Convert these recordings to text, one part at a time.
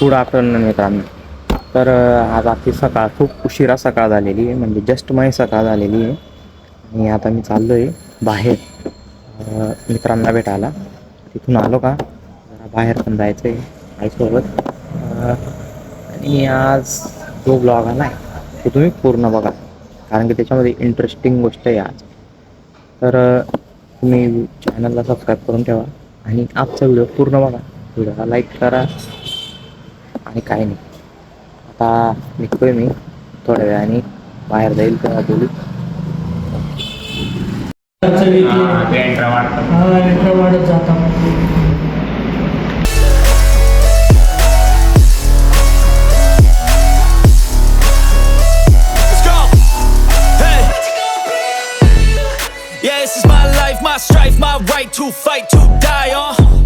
Good afternoon मित्रांनो. तर आज आपली सकाळ खूप उशिरा सकाळ झालेली आहे. म्हणजे जस्ट माझी सकाळ झालेली आहे. आणि आता मी चाललो आहे बाहेर मित्रांना भेटायला. तिथून आलो का? जरा बाहेर पण जायचं आहे आईसोबत आणि आज जो ब्लॉग आला आहे तो तुम्ही पूर्ण बघा. कारण की त्याच्यामध्ये इंटरेस्टिंग गोष्ट आहे आज. तर तुम्ही चॅनलला सबस्क्राईब करून ठेवा. आणि आजचा व्हिडिओ पूर्ण बघा. व्हिडिओला लाईक करा. आणि काय नाही आता निघतोय मी थोड्या वेळाने बाहेर जाईल तेव्हा बोलू Yeah, this is my life, my strife, my right to fight, to die uh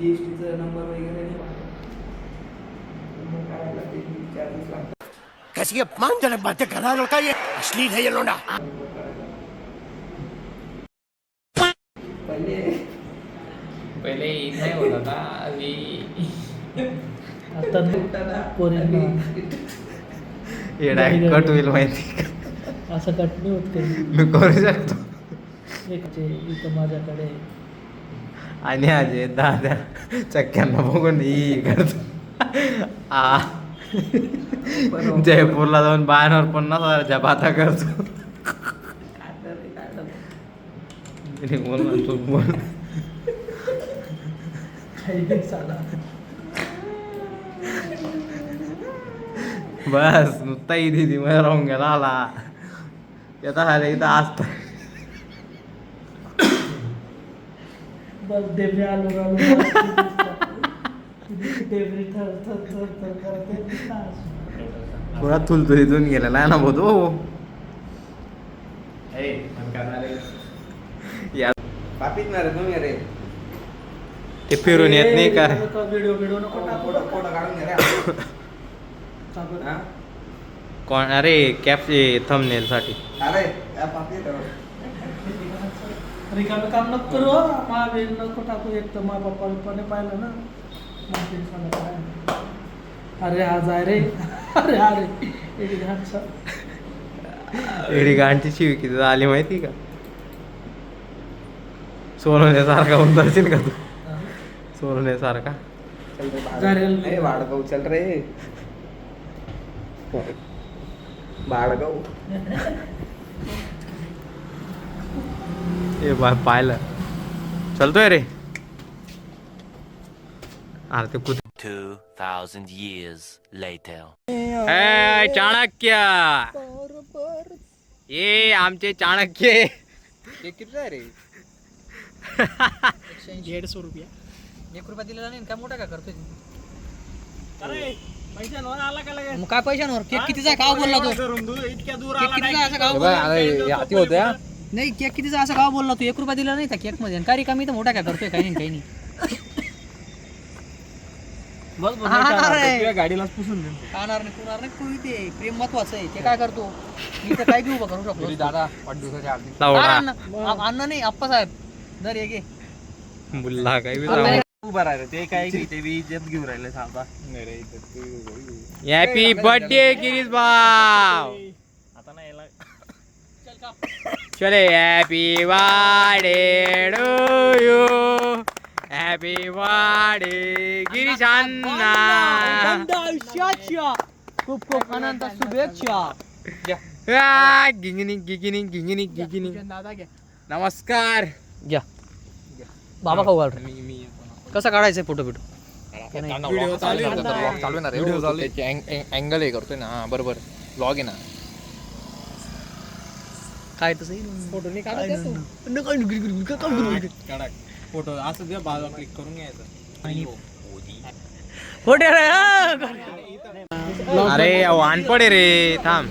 G S टीचा नंबर वगैरे नाही. मग काय लागते? चार्जेस लागतात? कैसी अपमानजनक बातें कर रहा है लड़का ये? अश्लील है ये लोंडा। पहिले? पहिले ईद नाही होत होता आधी आता भेटताना पोरींना येडा कट होईल माहिती? असं कट नाही होत काही मी करू शकतो. एक इथं माझ्याकडे आणि अजय दादा चक्क्यांना बघून ही करतो. आ. जयपूरला जाऊन बायांवर पन्नास हजारच्या बाता करतो. बोल तू बोल. बस नुसता इथे ती मध्ये राहून गेला आला. येता इथं असता डेबरे आलो आलो डेबरे थर थर थर थर करते. इथून गेलेला आहे ना भाऊ तो या. पापीत ना रे तुम्ही रे. ते फिरून येत नाही का व्हिडिओ व्हिडिओ नको टाकू. फोटो फोटो काढून घे रे. चालू हा? कोण अरे कॅप थंबनेल साठी. अरे या पापीत रिकामे काम नको करू हं. मा बहीण नको टाकू एक तर मा पप्पाने पाहिलं ना. मा बहीण सांगत आहे. अरे हा जाय रे. अरे अरे. एडी घाटचा एडी गांठची शिवी किती आली माहिती का? सोनवण्यासारखा उतरशील का तू? सोनवण्यासारखा. ए वाडगाव चल रे. बाळगाव ए बा पाहिलं. चलतोय रे. अरे ते कुठे 2,000 years later. ए चाणक्य. ये आमचे चाणक्य. हे किती आहे रे? दीडशे रुपया. एक रुपया दिलेला नाही काय मोठा का करतोय अरे पैशांवर आला का लगेच? मग काय पैशांवर? केक कितीचा काव बोलला तो? इतक्या दूर केक आला कितीचा असा काव हे बघ, बोलला अरे, हाती होते हा. नाही केक कितीचा असा काव बोलला तू? एक रुपया दिला नाही त्या केकमध्ये. आणि काय रिकामी तर मोठा काय करतोय काही नाही काही नाही. बस बस, हा, नाही का? अरे. तुझ्या गाडीलाच पुसून खाणार नाही कुणार नाही तू? इथे प्रेम महत्वाचं आहे. ते काय करतो? मी तर काय बी उभं करू शकतो दादा वाढदिवसाच्या हार्दिक लावडा. अण्णा अण्णा नाही आप्पा साहेब. दर ये घे मुल्ला काही बी लावडा. उभा राहिलं ते काय ते बी इज्जत घेऊन राहिले सांगा हॅपी बर्थडे गिरीश भाव आता नाही याला चले happy birthday to you happy birthday Girish अण्णा आनंद आयुष्याच्या खूप खूप आनंद शुभेच्छा गिंगिनी गिगिनी गिंगिनी गिगिनी. नमस्कार. घ्या. बाबा खाऊ घाल कसा काढायचा फोटो बिटो? व्हिडिओ चालू आहे ना vlog चालू आहे ना रे. अँगल हे करतोय ना. हा बरोबर. ब्लॉग आहे ना. काय तसं फोटो काढा फोटो. असं द्या बाजूला क्लिक करून घ्यायचं. फोटो अरे वानपडे रे थांब.